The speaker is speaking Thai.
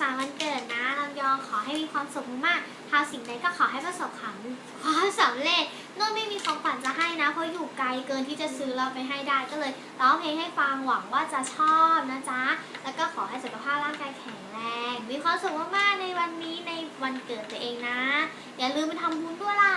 สามวันเกิดนะเราขอให้มีความสุขมากๆทำสิ่งใดก็ขอให้ประสบความความสำเร็จนุ่นไม่มีของขวัญจะให้นะ เพราะอยู่ไกลเกินที่จะซื้อเราไปให้ได้ก็เลยร้องเพลงให้ฟังหวังว่าจะชอบนะจ๊ะ แล้วก็ขอให้สุขภาพร่างกายแข็งแรง มีความสุขมากๆในวันนี้ในวันเกิดตัวเองนะ อย่าลืมไปทำบุญด้วยล่ะ